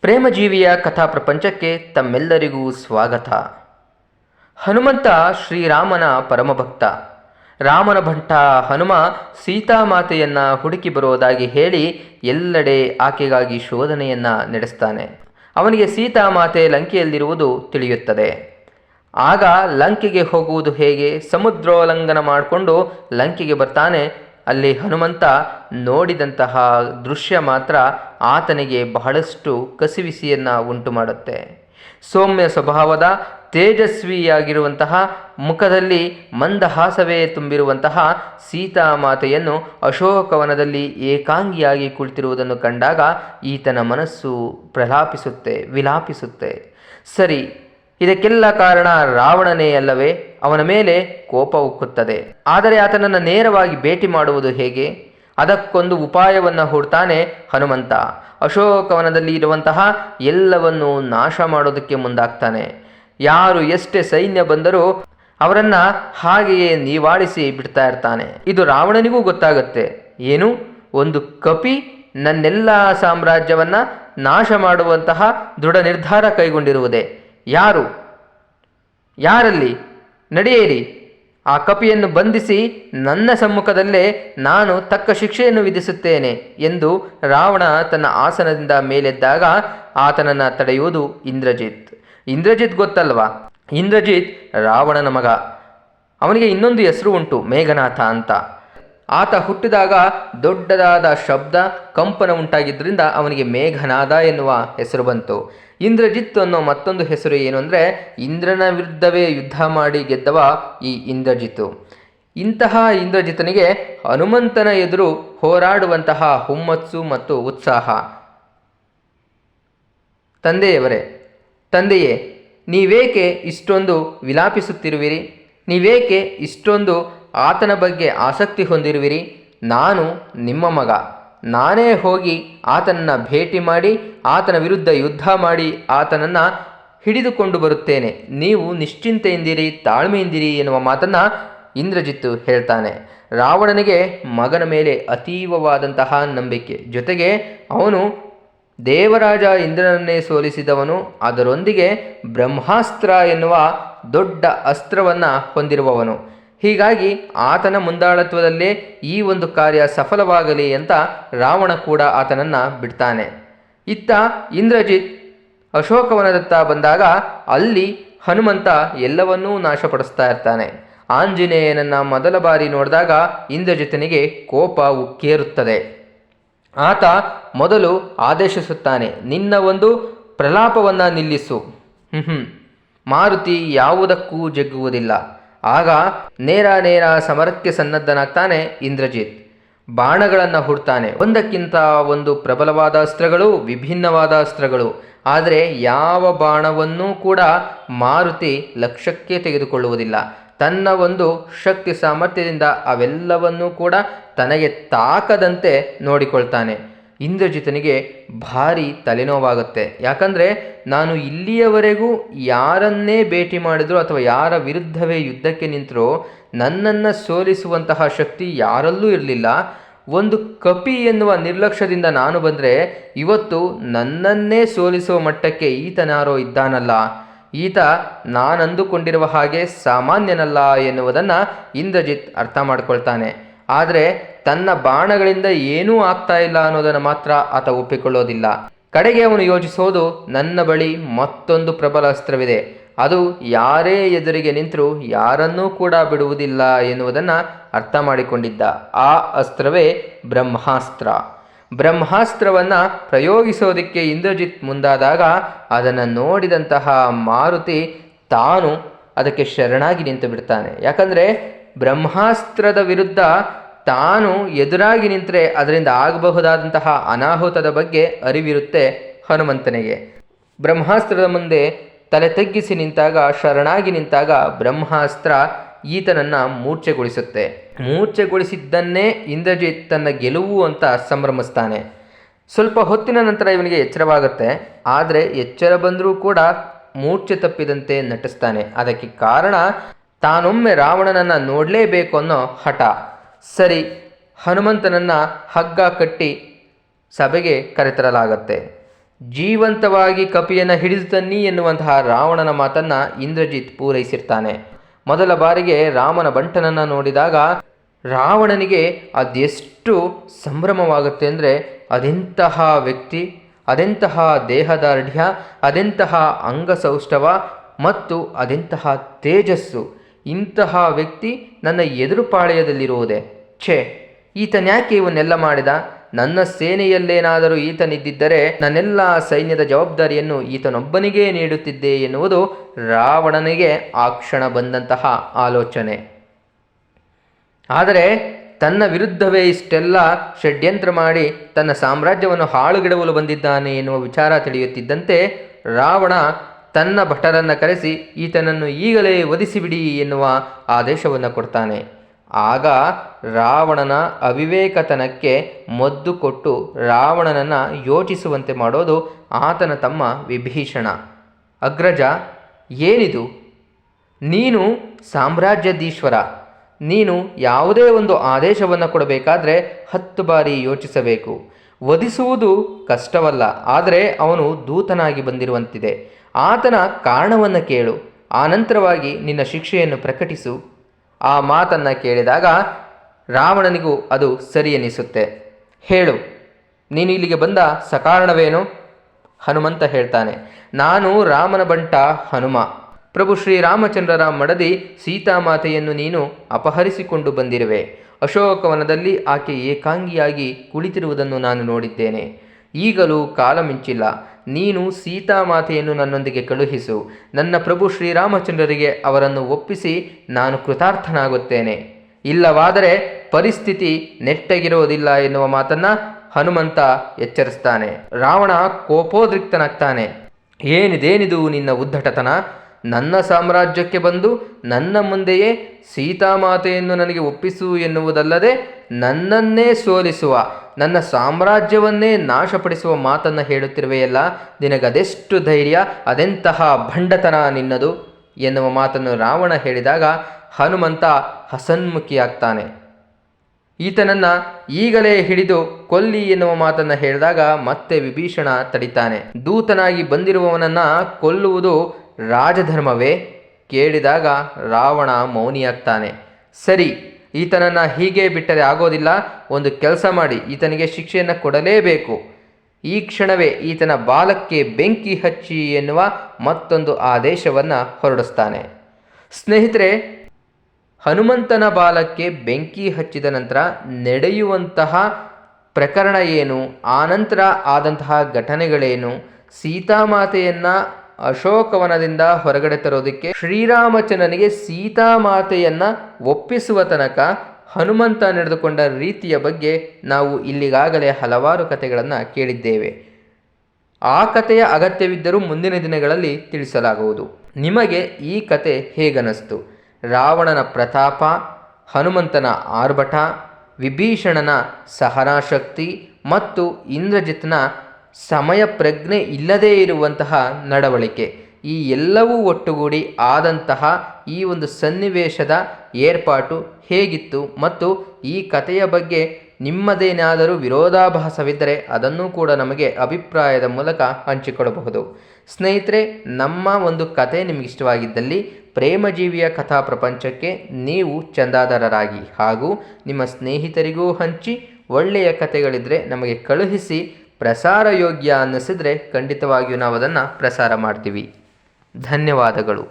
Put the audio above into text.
ಪ್ರೇಮಜೀವಿಯ ಕಥಾ ಪ್ರಪಂಚಕ್ಕೆ ತಮ್ಮೆಲ್ಲರಿಗೂ ಸ್ವಾಗತ. ಹನುಮಂತ ಶ್ರೀರಾಮನ ಪರಮಭಕ್ತ. ರಾಮನ ಭಂಟ ಹನುಮ ಸೀತಾಮಾತೆಯನ್ನ ಹುಡುಕಿ ಬರುವುದಾಗಿ ಹೇಳಿ ಎಲ್ಲೆಡೆ ಆಕೆಗಾಗಿ ಶೋಧನೆಯನ್ನ ನಡೆಸ್ತಾನೆ. ಅವನಿಗೆ ಸೀತಾಮಾತೆ ಲಂಕೆಯಲ್ಲಿರುವುದು ತಿಳಿಯುತ್ತದೆ. ಆಗ ಲಂಕೆಗೆ ಹೋಗುವುದು ಹೇಗೆ ಸಮುದ್ರೋಲ್ಲಂಘನ ಮಾಡಿಕೊಂಡು ಲಂಕೆಗೆ ಬರ್ತಾನೆ ಅಲ್ಲಿ ಹನುಮಂತ ನೋಡಿದಂತಹ ದೃಶ್ಯ ಮಾತ್ರ ಆತನಿಗೆ ಬಹಳಷ್ಟು ಕಸಿವಿಸಿಯನ್ನು ಉಂಟು ಮಾಡುತ್ತೆ ಸೌಮ್ಯ ಸ್ವಭಾವದ, ತೇಜಸ್ವಿಯಾಗಿರುವಂತಹ, ಮುಖದಲ್ಲಿ ಮಂದಹಾಸವೇ ತುಂಬಿರುವಂತಹ ಸೀತಾಮಾತೆಯನ್ನು ಅಶೋಕವನದಲ್ಲಿ ಏಕಾಂಗಿಯಾಗಿ ಕುಳಿತಿರುವುದನ್ನು ಕಂಡಾಗ ಈತನ ಮನಸ್ಸು ಪ್ರಲಾಪಿಸುತ್ತೆ, ವಿಲಾಪಿಸುತ್ತೆ. ಸರಿ ಇದಕ್ಕೆಲ್ಲ ಕಾರಣ ರಾವಣನೇ ಅಲ್ಲವೇ? ಅವನ ಮೇಲೆ ಕೋಪ ಉಕ್ಕುತ್ತದೆ. ಆದರೆ ಆತನನ್ನು ನೇರವಾಗಿ ಭೇಟಿ ಮಾಡುವುದು ಹೇಗೆ? ಅದಕ್ಕೊಂದು ಉಪಾಯವನ್ನು ಹುಡ್ತಾನೆ ಹನುಮಂತ. ಅಶೋಕವನದಲ್ಲಿ ಇರುವಂತಹ ಎಲ್ಲವನ್ನು ನಾಶ ಮಾಡೋದಕ್ಕೆ ಮುಂದಾಗ್ತಾನೆ. ಯಾರು ಎಷ್ಟೇ ಸೈನ್ಯ ಬಂದರೂ ಅವರನ್ನ ಹಾಗೆಯೇ ನೀವಾಳಿಸಿ ಬಿಡ್ತಾ ಇರ್ತಾನೆ. ಇದು ರಾವಣನಿಗೂ ಗೊತ್ತಾಗುತ್ತೆ. ಏನು? ಒಂದು ಕಪಿ ನನ್ನೆಲ್ಲ ಸಾಮ್ರಾಜ್ಯವನ್ನ ನಾಶ ಮಾಡುವಂತಹ ದೃಢ ನಿರ್ಧಾರ ಕೈಗೊಂಡಿರುವುದೇ. ಯಾರು? ಯಾರಲ್ಲಿ? ನಡೆಯಿರಿ. ಆ ಕಪಿಯನ್ನು ಬಂಧಿಸಿ ನನ್ನ ಸಮ್ಮುಖದಲ್ಲೇ ನಾನು ತಕ್ಕ ಶಿಕ್ಷೆಯನ್ನು ವಿಧಿಸುತ್ತೇನೆ ಎಂದು ರಾವಣ ತನ್ನ ಆಸನದಿಂದ ಮೇಲೆದ್ದಾಗ ಆತನನ್ನು ತಡೆಯುವುದು ಇಂದ್ರಜಿತ್. ಇಂದ್ರಜಿತ್ ಗೊತ್ತಲ್ವಾ? ಇಂದ್ರಜಿತ್ ರಾವಣನ ಮಗ. ಅವನಿಗೆ ಇನ್ನೊಂದು ಹೆಸರು ಉಂಟು, ಮೇಘನಾಥ ಅಂತ. ಆತ ಹುಟ್ಟಿದಾಗ ದೊಡ್ಡದಾದ ಶಬ್ದ ಕಂಪನ ಉಂಟಾಗಿದ್ದರಿಂದ ಅವನಿಗೆ ಮೇಘನಾದ ಎನ್ನುವ ಹೆಸರು ಬಂತು. ಇಂದ್ರಜಿತ್ ಅನ್ನೋ ಮತ್ತೊಂದು ಹೆಸರು ಏನು ಅಂದರೆ, ಇಂದ್ರನ ವಿರುದ್ಧವೇ ಯುದ್ಧ ಮಾಡಿ ಗೆದ್ದವ ಈ ಇಂದ್ರಜಿತ್ತು. ಇಂತಹ ಇಂದ್ರಜಿತನಿಗೆ ಹನುಮಂತನ ಎದುರು ಹೋರಾಡುವಂತಹ ಹುಮ್ಮಸ್ಸು ಮತ್ತು ಉತ್ಸಾಹ. ತಂದೆಯವರೇ, ತಂದೆಯೇ, ನೀವೇಕೆ ಇಷ್ಟೊಂದು ವಿಲಾಪಿಸುತ್ತಿರುವಿರಿ? ನೀವೇಕೆ ಇಷ್ಟೊಂದು ಆತನ ಬಗ್ಗೆ ಆಸಕ್ತಿ ಹೊಂದಿರುವಿರಿ. ನಾನು ನಿಮ್ಮ ಮಗ. ನಾನೇ ಹೋಗಿ ಆತನನ್ನು ಭೇಟಿ ಮಾಡಿ, ಆತನ ವಿರುದ್ಧ ಯುದ್ಧ ಮಾಡಿ ಆತನನ್ನು ಹಿಡಿದುಕೊಂಡು ಬರುತ್ತೇನೆ. ನೀವು ನಿಶ್ಚಿಂತೆಯಿಂದಿರಿ, ತಾಳ್ಮೆಯಿಂದಿರಿ ಎನ್ನುವ ಮಾತನ್ನು ಇಂದ್ರಜಿತ್ತು ಹೇಳ್ತಾನೆ. ರಾವಣನಿಗೆ ಮಗನ ಮೇಲೆ ಅತೀವವಾದಂತಹ ನಂಬಿಕೆ. ಜೊತೆಗೆ ಅವನು ದೇವರಾಜ ಇಂದ್ರನನ್ನೇ ಸೋಲಿಸಿದವನು. ಅದರೊಂದಿಗೆ ಬ್ರಹ್ಮಾಸ್ತ್ರ ಎನ್ನುವ ದೊಡ್ಡ ಅಸ್ತ್ರವನ್ನು ಹೊಂದಿರುವವನು. ಹೀಗಾಗಿ ಆತನ ಮುಂದಾಳತ್ವದಲ್ಲೇ ಈ ಒಂದು ಕಾರ್ಯ ಸಫಲವಾಗಲಿ ಅಂತ ರಾವಣ ಕೂಡ ಆತನನ್ನು ಬಿಡ್ತಾನೆ. ಇತ್ತ ಇಂದ್ರಜಿತ್ ಅಶೋಕವನದತ್ತ ಬಂದಾಗ ಅಲ್ಲಿ ಹನುಮಂತ ಎಲ್ಲವನ್ನೂ ನಾಶಪಡಿಸ್ತಾ ಇರ್ತಾನೆ. ಆಂಜನೇಯನನ್ನ ಮೊದಲ ಬಾರಿ ನೋಡಿದಾಗ ಇಂದ್ರಜಿತನಿಗೆ ಕೋಪ ಉಕ್ಕೇರುತ್ತದೆ. ಆತ ಮೊದಲು ಆದೇಶಿಸುತ್ತಾನೆ, ನಿನ್ನ ಒಂದು ಪ್ರಲಾಪವನ್ನು ನಿಲ್ಲಿಸು. ಹ್ಞೂ ಮಾರುತಿ ಯಾವುದಕ್ಕೂ ಜಗ್ಗುವುದಿಲ್ಲ. ಆಗ ನೇರ ನೇರ ಸಮರಕ್ಕೆ ಸನ್ನದ್ಧನಾಗ್ತಾನೆ ಇಂದ್ರಜಿತ್. ಬಾಣಗಳನ್ನು ಹುಡ್ತಾನೆ. ಒಂದಕ್ಕಿಂತ ಒಂದು ಪ್ರಬಲವಾದ ಅಸ್ತ್ರಗಳು, ವಿಭಿನ್ನವಾದ ಅಸ್ತ್ರಗಳು. ಆದರೆ ಯಾವ ಬಾಣವನ್ನೂ ಕೂಡ ಮಾರುತಿ ಲಕ್ಷ್ಯಕ್ಕೆ ತೆಗೆದುಕೊಳ್ಳುವುದಿಲ್ಲ. ತನ್ನ ಒಂದು ಶಕ್ತಿ ಸಾಮರ್ಥ್ಯದಿಂದ ಅವೆಲ್ಲವನ್ನೂ ಕೂಡ ತನಗೆ ತಾಕದಂತೆ ನೋಡಿಕೊಳ್ತಾನೆ. ಇಂದ್ರಜಿತನಿಗೆ ಭಾರಿ ತಲೆನೋವಾಗುತ್ತೆ. ಯಾಕಂದರೆ ನಾನು ಇಲ್ಲಿಯವರೆಗೂ ಯಾರನ್ನೇ ಭೇಟಿ ಮಾಡಿದ್ರು ಅಥವಾ ಯಾರ ವಿರುದ್ಧವೇ ಯುದ್ಧಕ್ಕೆ ನಿಂತರೂ ನನ್ನನ್ನು ಸೋಲಿಸುವಂತಹ ಶಕ್ತಿ ಯಾರಲ್ಲೂ ಇರಲಿಲ್ಲ. ಒಂದು ಕಪಿ ಎನ್ನುವ ನಿರ್ಲಕ್ಷ್ಯದಿಂದ ನಾನು ಬಂದರೆ ಇವತ್ತು ನನ್ನನ್ನೇ ಸೋಲಿಸುವ ಮಟ್ಟಕ್ಕೆ ಈತನಾರೋ ಇದ್ದಾನಲ್ಲ. ಈತ ನಾನಂದುಕೊಂಡಿರುವ ಹಾಗೆ ಸಾಮಾನ್ಯನಲ್ಲ ಎನ್ನುವುದನ್ನು ಇಂದ್ರಜಿತ್ ಅರ್ಥ ಮಾಡ್ಕೊಳ್ತಾನೆ. ಆದರೆ ತನ್ನ ಬಾಣಗಳಿಂದ ಏನೂ ಆಗ್ತಾ ಇಲ್ಲ ಅನ್ನೋದನ್ನು ಮಾತ್ರ ಆತ ಒಪ್ಪಿಕೊಳ್ಳೋದಿಲ್ಲ. ಕಡೆಗೆ ಅವನು ಯೋಚಿಸೋದು, ನನ್ನ ಬಳಿ ಮತ್ತೊಂದು ಪ್ರಬಲ ಅಸ್ತ್ರವಿದೆ. ಅದು ಯಾರೇ ಎದುರಿಗೆ ನಿಂತರೂ ಯಾರನ್ನೂ ಕೂಡ ಬಿಡುವುದಿಲ್ಲ ಎನ್ನುವುದನ್ನು ಅರ್ಥ ಮಾಡಿಕೊಂಡಿದ್ದ. ಆ ಅಸ್ತ್ರವೇ ಬ್ರಹ್ಮಾಸ್ತ್ರ. ಬ್ರಹ್ಮಾಸ್ತ್ರವನ್ನು ಪ್ರಯೋಗಿಸೋದಕ್ಕೆ ಇಂದ್ರಜಿತ್ ಮುಂದಾದಾಗ ಅದನ್ನು ನೋಡಿದಂತಹ ಮಾರುತಿ ತಾನು ಅದಕ್ಕೆ ಶರಣಾಗಿ ನಿಂತು ಬಿಡ್ತಾನೆ ಯಾಕಂದರೆ ಬ್ರಹ್ಮಾಸ್ತ್ರದ ವಿರುದ್ಧ ತಾನು ಎದುರಾಗಿ ನಿಂತರೆ ಅದರಿಂದ ಆಗಬಹುದಾದಂತಹ ಅನಾಹುತದ ಬಗ್ಗೆ ಅರಿವಿರುತ್ತೆ ಹನುಮಂತನಿಗೆ. ಬ್ರಹ್ಮಾಸ್ತ್ರದ ಮುಂದೆ ತಲೆ ತಗ್ಗಿಸಿ ನಿಂತಾಗ, ಶರಣಾಗಿ ನಿಂತಾಗ ಬ್ರಹ್ಮಾಸ್ತ್ರ ಈತನನ್ನು ಮೂರ್ಛೆಗೊಳಿಸುತ್ತೆ. ಮೂರ್ಛೆಗೊಳಿಸಿದ್ದನ್ನೇ ಇಂದ್ರಜಿತ್ ತನ್ನ ಗೆಲುವು ಅಂತ ಸಂಭ್ರಮಿಸ್ತಾನೆ. ಸ್ವಲ್ಪ ಹೊತ್ತಿನ ನಂತರ ಇವನಿಗೆ ಎಚ್ಚರವಾಗುತ್ತೆ. ಆದರೆ ಎಚ್ಚರ ಬಂದರೂ ಕೂಡ ಮೂರ್ಛೆ ತಪ್ಪಿದಂತೆ ನಟಿಸ್ತಾನೆ. ಅದಕ್ಕೆ ಕಾರಣ ತಾನೊಮ್ಮೆ ರಾವಣನನ್ನು ನೋಡಲೇಬೇಕು ಅನ್ನೋ ಹಠ. ಸರಿ, ಹನುಮಂತನನ್ನು ಹಗ್ಗ ಕಟ್ಟಿ ಸಭೆಗೆ ಕರೆತರಲಾಗತ್ತೆ. ಜೀವಂತವಾಗಿ ಕಪಿಯನ್ನು ಹಿಡಿದು ತನ್ನಿ ಎನ್ನುವಂತಹ ರಾವಣನ ಮಾತನ್ನು ಇಂದ್ರಜಿತ್ ಪೂರೈಸಿರ್ತಾನೆ. ಮೊದಲ ಬಾರಿಗೆ ರಾಮನ ಬಂಟನನ್ನು ನೋಡಿದಾಗ ರಾವಣನಿಗೆ ಅದೆಷ್ಟು ಸಂಭ್ರಮವಾಗುತ್ತೆ ಅಂದರೆ ಅದೆಂತಹ ವ್ಯಕ್ತಿ, ಅದೆಂತಹ ದೇಹದಾರ್ಢ್ಯ, ಅದೆಂತಹ ಅಂಗಸೌಷ್ಠವ ಮತ್ತು ಅದೆಂತಹ ತೇಜಸ್ಸು ಇಂತಹ ವ್ಯಕ್ತಿ ನನ್ನ ಎದುರು ಪಾಳೆಯದಲ್ಲಿರುವುದೇ? ಛೇ ಈತನ್ಯಾಕೆ ಇವನ್ನೆಲ್ಲ ಮಾಡಿದ? ನನ್ನ ಸೇನೆಯಲ್ಲೇನಾದರೂ ಈತನಿದ್ದಿದ್ದರೆ ನನ್ನೆಲ್ಲ ಸೈನ್ಯದ ಜವಾಬ್ದಾರಿಯನ್ನು ಈತನೊಬ್ಬನಿಗೇ ನೀಡುತ್ತಿದ್ದೆ ಎನ್ನುವುದು ರಾವಣನಿಗೆ ಆ ಕ್ಷಣ ಬಂದಂತಹ ಆಲೋಚನೆ. ಆದರೆ ತನ್ನ ವಿರುದ್ಧವೇ ಇಷ್ಟೆಲ್ಲ ಷಡ್ಯಂತ್ರ ಮಾಡಿ ತನ್ನ ಸಾಮ್ರಾಜ್ಯವನ್ನು ಹಾಳುಗೆಡವಲು ಬಂದಿದ್ದಾನೆ ಎನ್ನುವ ವಿಚಾರ ತಿಳಿಯುತ್ತಿದ್ದಂತೆ ರಾವಣ ತನ್ನ ಭಟರನ್ನು ಕರೆಸಿ, ಈತನನ್ನು ಈಗಲೇ ವಧಿಸಿಬಿಡಿ ಎನ್ನುವ ಆದೇಶವನ್ನು ಕೊಡ್ತಾನೆ. ಆಗ ರಾವಣನ ಅವಿವೇಕತನಕ್ಕೆ ಮದ್ದು ಕೊಟ್ಟು ರಾವಣನನ್ನು ಯೋಚಿಸುವಂತೆ ಮಾಡೋದು ಆತನ ತಮ್ಮ ವಿಭೀಷಣ. ಅಗ್ರಜ, ಏನಿದು? ನೀನು ಸಾಮ್ರಾಜ್ಯದೀಶ್ವರ ನೀನು ಯಾವುದೇ ಒಂದು ಆದೇಶವನ್ನು ಕೊಡಬೇಕಾದ್ರೆ ಹತ್ತು ಬಾರಿ ಯೋಚಿಸಬೇಕು. ವಧಿಸುವುದು ಕಷ್ಟವಲ್ಲ, ಆದರೆ ಅವನು ದೂತನಾಗಿ ಬಂದಿರುವಂತಿದೆ. ಆತನ ಕಾರಣವನ್ನು ಕೇಳು. ಆನಂತರವಾಗಿ ನಿನ್ನ ಶಿಕ್ಷೆಯನ್ನು ಪ್ರಕಟಿಸು. ಆ ಮಾತನ್ನು ಕೇಳಿದಾಗ ರಾವಣನಿಗೂ ಅದು ಸರಿ ಎನಿಸುತ್ತೆ. ಹೇಳು, ನೀನು ಇಲ್ಲಿಗೆ ಬಂದ ಸಕಾರಣವೇನು? ಹನುಮಂತ ಹೇಳ್ತಾನೆ, ನಾನು ರಾಮನ ಬಂಟ ಹನುಮ. ಪ್ರಭು ಶ್ರೀರಾಮಚಂದ್ರರ ಮಡದಿ ಸೀತಾಮಾತೆಯನ್ನು ನೀನು ಅಪಹರಿಸಿಕೊಂಡು ಬಂದಿರುವೆ. ಅಶೋಕವನದಲ್ಲಿ ಆಕೆ ಏಕಾಂಗಿಯಾಗಿ ಕುಳಿತಿರುವುದನ್ನು ನಾನು ನೋಡಿದ್ದೇನೆ. ಈಗಲೂ ಕಾಲ ಮಿಂಚಿಲ್ಲ. ನೀನು ಸೀತಾಮಾತೆಯನ್ನು ನನ್ನೊಂದಿಗೆ ಕಳುಹಿಸು. ನನ್ನ ಪ್ರಭು ಶ್ರೀರಾಮಚಂದ್ರರಿಗೆ ಅವರನ್ನು ಒಪ್ಪಿಸಿ ನಾನು ಕೃತಾರ್ಥನಾಗುತ್ತೇನೆ. ಇಲ್ಲವಾದರೆ ಪರಿಸ್ಥಿತಿ ನೆಟ್ಟಗಿರೋದಿಲ್ಲ ಎನ್ನುವ ಮಾತನ್ನ ಹನುಮಂತ ಎಚ್ಚರಿಸ್ತಾನೆ. ರಾವಣ ಕೋಪೋದ್ರಿಕ್ತನಾಗ್ತಾನೆ. ಏನಿದೇನಿದು ನಿನ್ನ ಉದ್ದಟತನ ನನ್ನ ಸಾಮ್ರಾಜ್ಯಕ್ಕೆ ಬಂದು ನನ್ನ ಮುಂದೆಯೇ ಸೀತಾಮಾತೆಯನ್ನು ನನಗೆ ಒಪ್ಪಿಸು ಎನ್ನುವುದಲ್ಲದೆ ನನ್ನನ್ನೇ ಸೋಲಿಸುವ, ನನ್ನ ಸಾಮ್ರಾಜ್ಯವನ್ನೇ ನಾಶಪಡಿಸುವ ಮಾತನ್ನು ಹೇಳುತ್ತಿರುವೆಯಲ್ಲ, ನಿನಗದೆಷ್ಟು ಧೈರ್ಯ, ಅದೆಂತಹ ಭಂಡತನ ನಿನ್ನದು? ಎನ್ನುವ ಮಾತನ್ನು ರಾವಣ ಹೇಳಿದಾಗ ಹನುಮಂತ ಹಸನ್ಮುಖಿಯಾಗ್ತಾನೆ. ಈತನನ್ನ ಈಗಲೇ ಹಿಡಿದು ಕೊಲ್ಲಿ ಎನ್ನುವ ಮಾತನ್ನು ಹೇಳಿದಾಗ ಮತ್ತೆ ವಿಭೀಷಣ ತಡಿತಾನೆ. ದೂತನಾಗಿ ಬಂದಿರುವವನನ್ನ ಕೊಲ್ಲುವುದು ರಾಜಧರ್ಮವೇ? ಕೇಳಿದಾಗ ರಾವಣ ಮೌನಿಯಾಗ್ತಾನೆ. ಸರಿ, ಈತನನ್ನು ಹೀಗೆ ಬಿಟ್ಟರೆ ಆಗೋದಿಲ್ಲ. ಒಂದು ಕೆಲಸ ಮಾಡಿ, ಈತನಿಗೆ ಶಿಕ್ಷೆಯನ್ನು ಕೊಡಲೇಬೇಕು. ಈ ಕ್ಷಣವೇ ಈತನ ಬಾಲಕ್ಕೆ ಬೆಂಕಿ ಹಚ್ಚಿ ಎನ್ನುವ ಮತ್ತೊಂದು ಆದೇಶವನ್ನು ಹೊರಡಿಸ್ತಾನೆ. ಸ್ನೇಹಿತರೆ, ಹನುಮಂತನ ಬಾಲಕ್ಕೆ ಬೆಂಕಿ ಹಚ್ಚಿದ ನಂತರ ನಡೆಯುವಂತಹ ಪ್ರಕರಣ ಏನು? ಆನಂತರ ಆದಂತಹ ಘಟನೆಗಳೇನು? ಸೀತಾಮಾತೆಯನ್ನು ಅಶೋಕವನದಿಂದ ಹೊರಗಡೆ ತರೋದಕ್ಕೆ ಶ್ರೀರಾಮಚಂದ್ರನಿಗೆ ಸೀತಾಮಾತೆಯನ್ನ ಒಪ್ಪಿಸುವ ತನಕ ಹನುಮಂತ ನಡೆದುಕೊಂಡ ರೀತಿಯ ಬಗ್ಗೆ ನಾವು ಇಲ್ಲಿಗಾಗಲೇ ಹಲವಾರು ಕಥೆಗಳನ್ನು ಕೇಳಿದ್ದೇವೆ. ಆ ಕಥೆಯ ಅಗತ್ಯವಿದ್ದರೂ ಮುಂದಿನ ದಿನಗಳಲ್ಲಿ ತಿಳಿಸಲಾಗುವುದು. ನಿಮಗೆ ಈ ಕತೆ ಹೇಗನಸ್ತು? ರಾವಣನ ಪ್ರತಾಪ, ಹನುಮಂತನ ಆರ್ಭಟ, ವಿಭೀಷಣನ ಸಹನಾಶಕ್ತಿ ಮತ್ತು ಇಂದ್ರಜಿತ್ನ ಸಮಯ ಪ್ರಜ್ಞೆ ಇಲ್ಲದೇ ಇರುವಂತಹ ನಡವಳಿಕೆ. ಈ ಎಲ್ಲವೂ ಒಟ್ಟುಗೂಡಿ ಆದಂತಹ ಈ ಒಂದು ಸನ್ನಿವೇಶದ ಏರ್ಪಾಟು ಹೇಗಿತ್ತು ಮತ್ತು ಈ ಕಥೆಯ ಬಗ್ಗೆ ನಿಮ್ಮದೇನಾದರೂ ವಿರೋಧಾಭಾಸವಿದ್ದರೆ ಅದನ್ನು ಕೂಡ ನಮಗೆ ಅಭಿಪ್ರಾಯದ ಮೂಲಕ ಹಂಚಿಕೊಡಬಹುದು. ಸ್ನೇಹಿತರೆ, ನಮ್ಮ ಒಂದು ಕತೆ ನಿಮಗೆ ಇಷ್ಟವಾಗಿದ್ದಲ್ಲಿ ಪ್ರೇಮಜೀವಿಯ ಕಥಾ ಪ್ರಪಂಚಕ್ಕೆ ನೀವು ಚಂದಾದಾರರಾಗಿ ಹಾಗೂ ನಿಮ್ಮ ಸ್ನೇಹಿತರಿಗೂ ಹಂಚಿ ಒಳ್ಳೆಯ ಕಥೆಗಳಿದ್ದರೆ ನಮಗೆ ಕಳುಹಿಸಿ ಪ್ರಸಾರ ಯೋಗ್ಯ ಅನ್ನಿಸಿದ್ರೆ ಖಂಡಿತವಾಗಿಯೂ ನಾವು ಅದನ್ನು ಪ್ರಸಾರ ಮಾಡ್ತೀವಿ. ಧನ್ಯವಾದಗಳು.